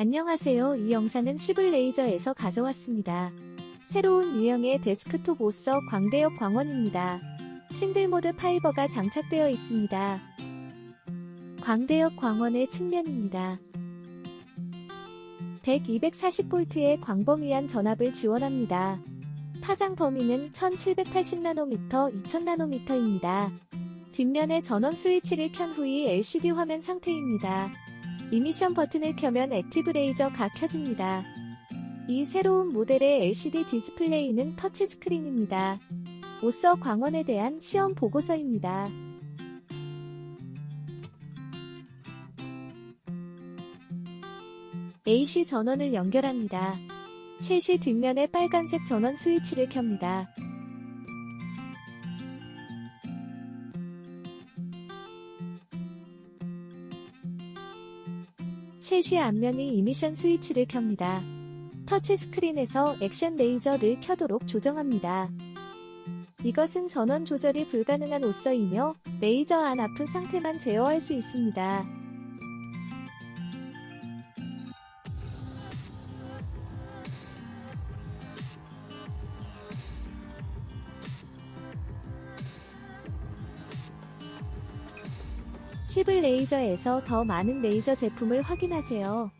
안녕하세요. 이 영상은 시블 레이저에서 가져왔습니다. 새로운 유형의 데스크톱 오서 광대역 광원입니다. 싱글모드 파이버가 장착되어 있습니다. 광대역 광원의 측면입니다. 100, 240V의 광범위한 전압을 지원합니다. 파장 범위는 1780나노미터, 2000나노미터입니다. 뒷면에 전원 스위치를 켠 후이 LCD 화면 상태입니다. 이미션 버튼을 켜면 액티브 레이저가 켜집니다. 이 새로운 모델의 LCD 디스플레이는 터치스크린입니다. 오서 광원에 대한 시험 보고서입니다. AC 전원을 연결합니다. 셋이 뒷면에 빨간색 전원 스위치를 켭니다. 셋이 앞면이 이미션 스위치를 켭니다. 터치 스크린에서 액션 레이저를 켜도록 조정합니다. 이것은 전원 조절이 불가능한 오서이며 레이저 안 아픈 상태만 제어할 수 있습니다. 시블 레이저에서 더 많은 레이저 제품을 확인하세요.